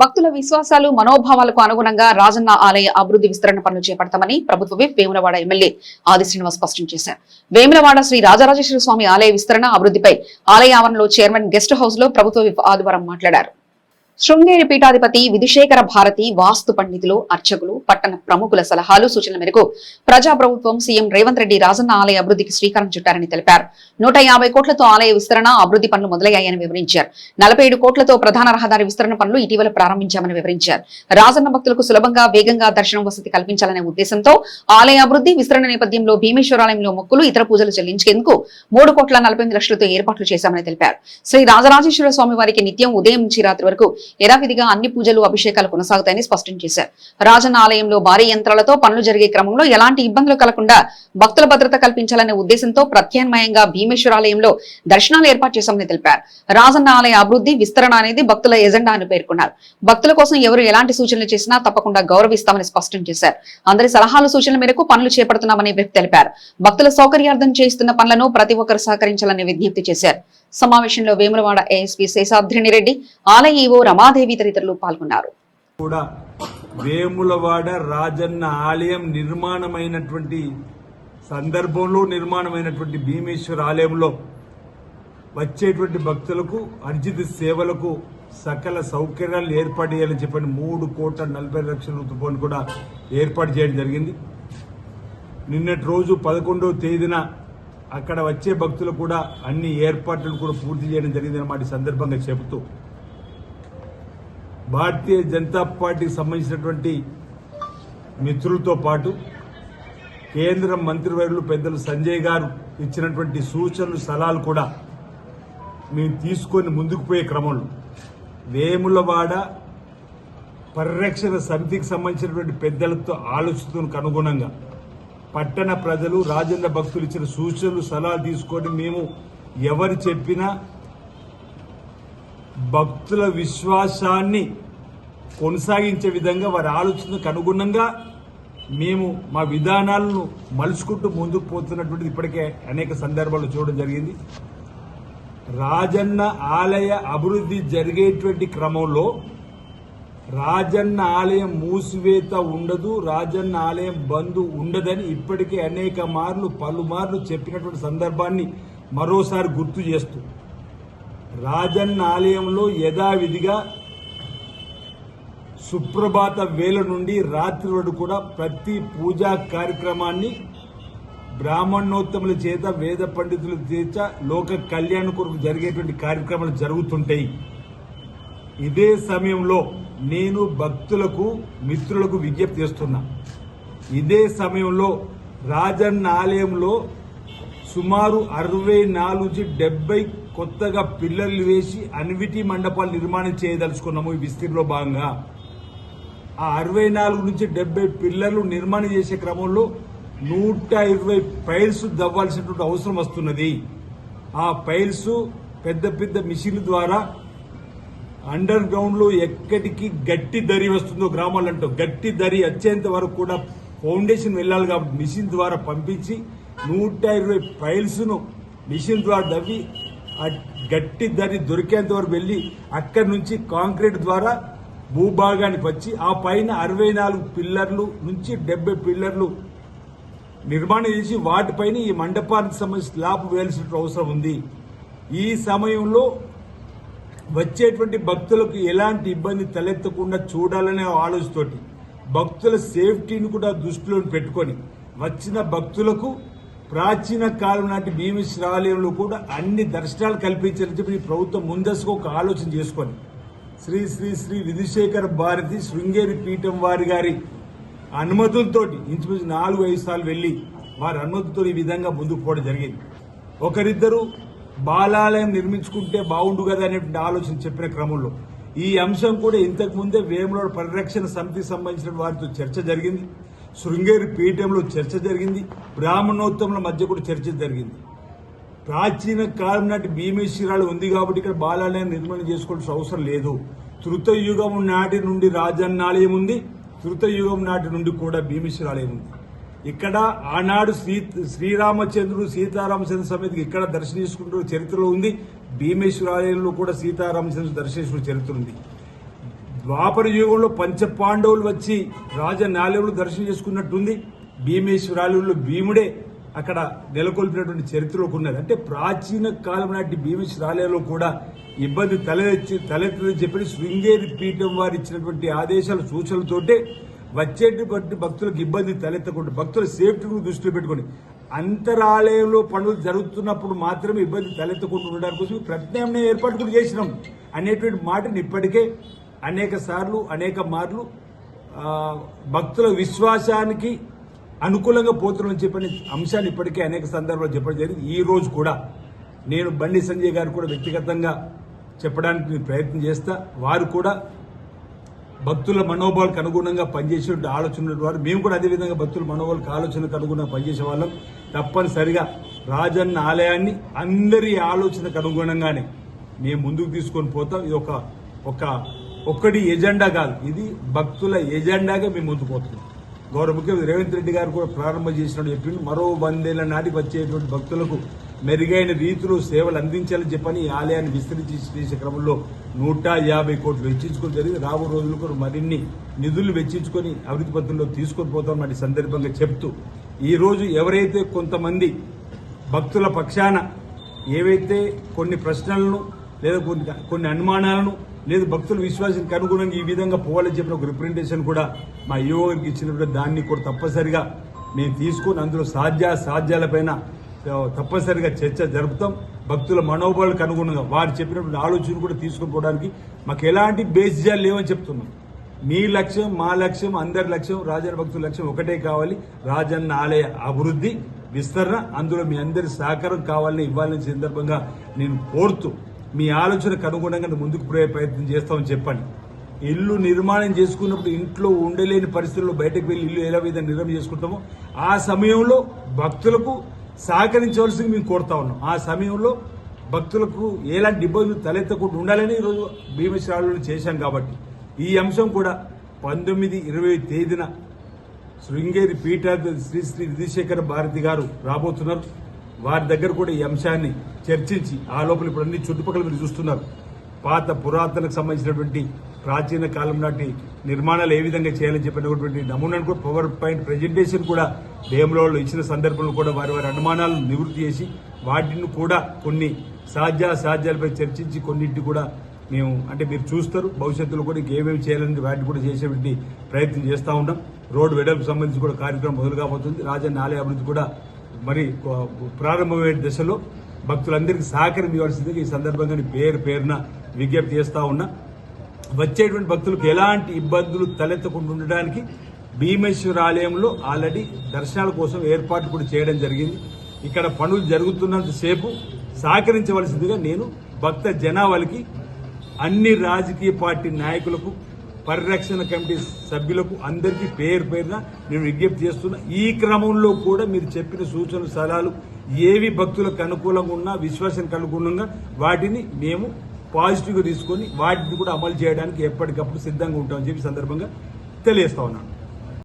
భక్తుల విశ్వాసాలు మనోభావాలకు అనుగుణంగా రాజన్న ఆలయ అభివృద్ధి విస్తరణ పనులు చేపడతామని ప్రభుత్వ విప్ వేములవాడ ఎమ్మెల్యే ఆది శ్రీనివాస్ స్పష్టం చేశారు. వేములవాడ శ్రీ రాజరాజేశ్వర స్వామి ఆలయ విస్తరణ అభివృద్ధిపై ఆలయ ఆవరణలో చైర్మన్ గెస్ట్ హౌస్లో ప్రభుత్వ విప్ ఆదివారం మాట్లాడారు. శృంగేరి పీఠాధిపతి విధుశేఖర భారతి వాస్తు పండితులు అర్చకులు పట్టణ ప్రముఖుల సలహాలు సూచనల మేరకు ప్రజా ప్రభుత్వం సీఎం రేవంత్ రెడ్డి రాజన్న ఆలయ అభివృద్ధికి శ్రీకారం చుట్టారని తెలిపారు. నూట యాభై కోట్లతో ఆలయ విస్తరణ అభివృద్ధి పనులు మొదలయ్యాయని వివరించారు. నలభై ఏడు కోట్లతో ప్రధాన రహదారి విస్తరణ పనులు ఇటీవల ప్రారంభించామని వివరించారు. రాజన్న భక్తులకు సులభంగా వేగంగా దర్శనం వసతి కల్పించాలనే ఉద్దేశంతో ఆలయ అభివృద్ధి విస్తరణ నేపథ్యంలో భీమేశ్వరాలయంలో మొక్కులు ఇతర పూజలు చెల్లించేందుకు మూడు కోట్ల నలభై లక్షలతో ఏర్పాట్లు చేశామని తెలిపారు. శ్రీ రాజరాజేశ్వర స్వామి వారికి నిత్యం ఉదయం నుంచి రాత్రి వరకు యథావిధిగా అన్ని పూజలు అభిషేకాలు కొనసాగుతాయని స్పష్టం చేశారు. రాజన్న ఆలయంలో భారీ యంత్రాలతో పనులు జరిగే క్రమంలో ఎలాంటి ఇబ్బందులు కలగకుండా భక్తుల భద్రత కల్పించాలనే ఉద్దేశంతో ప్రత్యామ్నాయంగా భీమేశ్వరాలయంలో దర్శనాలు ఏర్పాటు చేశామని తెలిపారు. రాజన్న ఆలయ అభివృద్ధి విస్తరణ అనేది భక్తుల ఎజెండా అని పేర్కొన్నారు. భక్తుల కోసం ఎవరు ఎలాంటి సూచనలు చేసినా తప్పకుండా గౌరవిస్తామని స్పష్టం చేశారు. అందరి సలహాలు సూచనల మేరకు పనులు చేపడుతున్నామని తెలిపారు. భక్తుల సౌకర్యార్థం చేస్తున్న పనులను ప్రతి ఒక్కరు సహకరించాలని విజ్ఞప్తి చేశారు. సమావేశంలో వేములవాడ ఏఎస్పీ శేషాద్రిని రెడ్డి ఆలయ ఈవో రమాదేవి తదితరులు పాల్గొన్నారు. కూడా వేములవాడ రాజన్న ఆలయం నిర్మాణమైనటువంటి సందర్భంలో నిర్మాణమైనటువంటి భీమేశ్వర ఆలయంలో వచ్చేటువంటి భక్తులకు అర్జిత సేవలకు సకల సౌకర్యాలు ఏర్పాటు చేయాలని చెప్పని మూడు కోట్ల నలభై లక్షల రూపాయలు కూడా ఏర్పాటు చేయడం జరిగింది. నిన్నటి రోజు పదకొండవ తేదీన అక్కడ వచ్చే భక్తులు కూడా అన్ని ఏర్పాట్లను కూడా పూర్తి చేయడం జరిగిందని మాట సందర్భంగా చెబుతూ. భారతీయ జనతా పార్టీకి సంబంధించినటువంటి మిత్రులతో పాటు కేంద్ర మంత్రివర్యులు పెద్దలు సంజయ్ గారు ఇచ్చినటువంటి సూచనలు సలహాలు కూడా మేము తీసుకొని ముందుకు పోయే క్రమంలో. వేములవాడ పరిరక్షణ సమితికి సంబంధించినటువంటి పెద్దలతో ఆలోచనకు అనుగుణంగా పట్టణ ప్రజలు రాజేంద్ర భక్తులు ఇచ్చిన సూచనలు సలహాలు తీసుకొని మేము ఎవరు చెప్పినా భక్తుల విశ్వాసాన్ని కొనసాగించే విధంగా వారి ఆలోచనకు అనుగుణంగా మేము మా విధానాలను మలుచుకుంటూ ముందుకు పోతున్నటువంటిది ఇప్పటికే అనేక సందర్భాలు చూడడం జరిగింది. రాజన్న ఆలయ అభివృద్ధి జరిగేటువంటి క్రమంలో రాజన్న ఆలయం మూసివేత ఉండదు రాజన్న ఆలయం బంద్ ఉండదని ఇప్పటికే అనేక మార్లు పలుమార్లు చెప్పినటువంటి సందర్భాన్ని మరోసారి గుర్తు చేస్తూ రాజన్న ఆలయంలో యథావిధిగా సుప్రభాత వేల నుండి రాత్రి వరకు కూడా ప్రతి పూజా కార్యక్రమాన్ని బ్రాహ్మణోత్తముల చేత వేద పండితుల చేత లోక కళ్యాణ కొరకు జరిగేటువంటి కార్యక్రమాలు జరుగుతుంటాయి. ఇదే సమయంలో నేను భక్తులకు మిత్రులకు విజ్ఞప్తి చేస్తున్నా. ఇదే సమయంలో రాజన్న ఆలయంలో సుమారు అరవై నాలుగు నుంచి డెబ్బై కొత్తగా పిల్లర్లు వేసి అన్విటి మండపాలు నిర్మాణం చేయదలుచుకున్నాము ఈ విస్తీర్ణలో భాగంగా. ఆ అరవై నాలుగు నుంచి డెబ్బై పిల్లర్లు నిర్మాణం చేసే క్రమంలో నూట ఇరవై పైల్స్ దవ్వాల్సినటువంటి అవసరం వస్తున్నది. ఆ పైల్స్ పెద్ద పెద్ద మిషన్ల ద్వారా అండర్ గ్రౌండ్లో ఎక్కడికి గట్టి దరి వస్తుందో గ్రామాలంటూ గట్టి దరి వచ్చేంత వరకు కూడా ఫౌండేషన్ వెళ్ళాలి కాబట్టి మిషన్ ద్వారా పంపించి నూట ఇరవై పైల్స్ను మిషన్ ద్వారా దవ్వి ఆ గట్టి దరి దొరికేంత వరకు వెళ్ళి అక్కడి నుంచి కాంక్రీట్ ద్వారా భూభాగానికి వచ్చి ఆ పైన అరవై నాలుగు పిల్లర్లు నుంచి డెబ్బై పిల్లర్లు నిర్మాణం చేసి వాటిపైన ఈ మండపానికి సంబంధించి స్లాబ్ వేయాల్సిన అవసరం ఉంది. ఈ సమయంలో వచ్చేటువంటి భక్తులకు ఎలాంటి ఇబ్బంది తలెత్తకుండా చూడాలనే ఆలోచనతోటి భక్తుల సేఫ్టీని కూడా దృష్టిలో పెట్టుకొని వచ్చిన భక్తులకు ప్రాచీన కాలం నాటి భీమేశ్వర కూడా అన్ని దర్శనాలు కల్పించాలని చెప్పి ఈ ప్రభుత్వం ముందస్తుగా ఒక ఆలోచన చేసుకొని శ్రీ శ్రీ శ్రీ విధుశేఖర భారతి శృంగేరి పీఠం వారి గారి అనుమతులతో ఇంచుమించు నాలుగు ఐదు సార్లు వెళ్ళి వారి అనుమతితో ఈ విధంగా ముందుకు పోవడం జరిగింది. ఒకరిద్దరు బాలాలయం నిర్మించుకుంటే బాగుండు కదా అనేటువంటి ఆలోచన చెప్పిన క్రమంలో. ఈ అంశం కూడా ఇంతకు ముందే వేములవాడ పరిరక్షణ సమితికి సంబంధించిన వారితో చర్చ జరిగింది. శృంగేరి పీఠంలో చర్చ జరిగింది. బ్రాహ్మణోత్తముల మధ్య కూడా చర్చ జరిగింది. ప్రాచీన కాలం నాటి భీమేశ్వరాలు ఉంది కాబట్టి ఇక్కడ బాలాలయం నిర్మాణం చేసుకోవాల్సిన అవసరం లేదు. తృతయుగం నాటి నుండి రాజన్నాలయం ఉంది తృతయుగం నాటి నుండి కూడా భీమేశ్వరాలయం ఉంది. ఇక్కడ ఆనాడు శ్రీ శ్రీరామచంద్రుడు సీతారామచంద్ర సమేతకి ఇక్కడ దర్శనించుకుంటున్న చరిత్రలో ఉంది. భీమేశ్వరాలయంలో కూడా సీతారామచంద్ర దర్శించుకున్న చరిత్ర ఉంది. ద్వాపర యుగంలో పంచ పాండవులు వచ్చి రాజనాలయంలో దర్శనం చేసుకున్నట్టుంది. భీమేశ్వరాలయంలో భీముడే. అక్కడ నెలకొల్పినటువంటి చరిత్రలోకి ఉన్నది. అంటే ప్రాచీన కాలం నాటి భీమశ్రాలయంలో కూడా ఇబ్బంది తలెత్తి తలెత్తదని చెప్పి శృంగేరి పీఠం వారు ఇచ్చినటువంటి ఆదేశాల సూచనలతోటే వచ్చేటువంటి భక్తులకు ఇబ్బంది తలెత్తకుండా భక్తుల సేఫ్టీని దృష్టిలో పెట్టుకొని అంతరాలయంలో పనులు జరుగుతున్నప్పుడు మాత్రమే ఇబ్బంది తలెత్తకుండా ఉండడానికి కోసం ప్రత్యామ్నాయ ఏర్పాటు కూడా చేసినాం అనేటువంటి మాటని ఇప్పటికే అనేక సార్లు అనేక మార్లు భక్తుల విశ్వాసానికి అనుకూలంగా పోతున్నామని చెప్పిన అంశాలు ఇప్పటికే అనేక సందర్భాలు చెప్పడం జరిగింది. ఈ రోజు కూడా నేను బండి సంజయ్ గారు కూడా వ్యక్తిగతంగా చెప్పడానికి నేను ప్రయత్నం చేస్తా. వారు కూడా భక్తుల మనోభావాలకు అనుగుణంగా పనిచేసే ఆలోచన వారు. మేము కూడా అదేవిధంగా భక్తుల మనోభావాలకు ఆలోచనకు అనుగుణంగా పనిచేసే వాళ్ళం. తప్పనిసరిగా రాజన్న ఆలయాన్ని అందరి ఆలోచనకు అనుగుణంగానే మేము ముందుకు తీసుకొని పోతాం. ఇది ఒక ఒక ఒక్కటి ఎజెండా కాదు. ఇది భక్తుల ఎజెండాగా మేము ముందుకు పోతున్నాం. గౌరవ ముఖ్యమంత్రి రేవంత్ రెడ్డి గారు కూడా ప్రారంభం చేసినట్టు చెప్పిండు మరో వందేళ్ళ నాటికి వచ్చేటువంటి భక్తులకు మెరుగైన రీతిలో సేవలు అందించాలని చెప్పని ఈ ఆలయాన్ని విస్తరించి చేసే క్రమంలో నూట యాభై కోట్లు వెచ్చించుకొని జరిగింది. రాబో రోజులు కూడా మరిన్ని నిధులు వెచ్చించుకొని అభివృద్ధి పత్రంలో తీసుకొని పోతామని సందర్భంగా చెప్తూ ఈరోజు ఎవరైతే కొంతమంది భక్తుల పక్షాన ఏవైతే కొన్ని ప్రశ్నలను లేదా కొన్ని కొన్ని అనుమానాలను లేదు భక్తుల విశ్వాసానికి అనుగుణంగా ఈ విధంగా పోవాలని చెప్పిన ఒక రిప్రజెంటేషన్ కూడా మా యువకుడికి ఇచ్చినప్పుడు దాన్ని కూడా తప్పనిసరిగా మేము తీసుకొని అందులో సాధ్య సాధ్యాలపైన తప్పనిసరిగా చర్చ జరుపుతాం. భక్తుల మనోభావాలకు అనుగుణంగా వారు చెప్పినటువంటి ఆలోచన కూడా తీసుకొని పోవడానికి మాకు ఎలాంటి బేసిజాలు లేవని చెప్తున్నాం. మీ లక్ష్యం మా లక్ష్యం అందరి లక్ష్యం రాజన్న భక్తుల లక్ష్యం ఒకటే కావాలి. రాజన్న ఆలయ అభివృద్ధి విస్తరణ అందులో మీ అందరి సహకారం కావాలని ఇవ్వాలని సందర్భంగా నేను కోరుతూ మీ ఆలోచనకు అనుగుణంగా ముందుకు పోయే ప్రయత్నం చేస్తామని చెప్పండి. ఇల్లు నిర్మాణం చేసుకున్నప్పుడు ఇంట్లో ఉండలేని పరిస్థితుల్లో బయటకు వెళ్ళి ఇల్లు ఎలా విధంగా నిర్మాణం చేసుకుంటామో ఆ సమయంలో భక్తులకు సహకరించవలసింది మేము కోరుతా ఉన్నాం. ఆ సమయంలో భక్తులకు ఎలాంటి ఇబ్బందులు తలెత్తకుండా ఉండాలని ఈరోజు భీమశ్రాలు చేశాం కాబట్టి. ఈ అంశం కూడా పంతొమ్మిది ఇరవై తేదీన శృంగేరి పీఠాధిపతి శ్రీ శ్రీ విధిశేఖర భారతి గారు రాబోతున్నారు. వారి దగ్గర కూడా ఈ అంశాన్ని చర్చించి ఆ లోపల ఇప్పుడు అన్ని చుట్టుపక్కల మీరు చూస్తున్నారు. పాత పురాతనకు సంబంధించినటువంటి ప్రాచీన కాలం నాటి నిర్మాణాలు ఏ విధంగా చేయాలని చెప్పినటువంటి నమూనాను కూడా పవర్ పాయింట్ ప్రజెంటేషన్ కూడా భీమలో ఇచ్చిన సందర్భంలో కూడా వారి వారి అనుమానాలను నివృత్తి చేసి వాటిని కూడా కొన్ని సాధ్య సాధ్యాలపై చర్చించి కొన్నింటి కూడా మేము అంటే మీరు చూస్తారు. భవిష్యత్తులో కూడా ఏమేమి చేయాలని వాటిని కూడా చేసేటువంటి ప్రయత్నం చేస్తూ ఉంటాం రోడ్డు వెడల్పు సంబంధించి కూడా కార్యక్రమం మొదలు కాబోతుంది. రాజన్న ఆలయ అభివృద్ధి కూడా మరి ప్రారంభమయ్యే దశలో భక్తులందరికీ సహకారం ఇవ్వాల్సిందిగా ఈ సందర్భంగా పేరు పేరున విజ్ఞప్తి చేస్తూ ఉన్నా. వచ్చేటువంటి భక్తులకు ఎలాంటి ఇబ్బందులు తలెత్తకుండా ఉండడానికి భీమేశ్వర ఆలయంలో ఆల్రెడీ దర్శనాల కోసం ఏర్పాటు కూడా చేయడం జరిగింది. ఇక్కడ పనులు జరుగుతున్నంతసేపు సహకరించవలసిందిగా నేను భక్త జనావళికి అన్ని రాజకీయ పార్టీ నాయకులకు పరిరక్షణ కమిటీ సభ్యులకు అందరికీ పేరు పేరున నేను విజ్ఞప్తి చేస్తున్నా ఈ క్రమంలో కూడా మీరు చెప్పిన సూచనలు సలహాలు ఏవి భక్తులకు అనుకూలంగా ఉన్నా విశ్వాసానికి అనుగుణంగా వాటిని మేము పాజిటివ్గా తీసుకొని వాటిని కూడా అమలు చేయడానికి ఎప్పటికప్పుడు సిద్ధంగా ఉంటామని చెప్పి సందర్భంగా తెలియజేస్తా ఉన్నాను.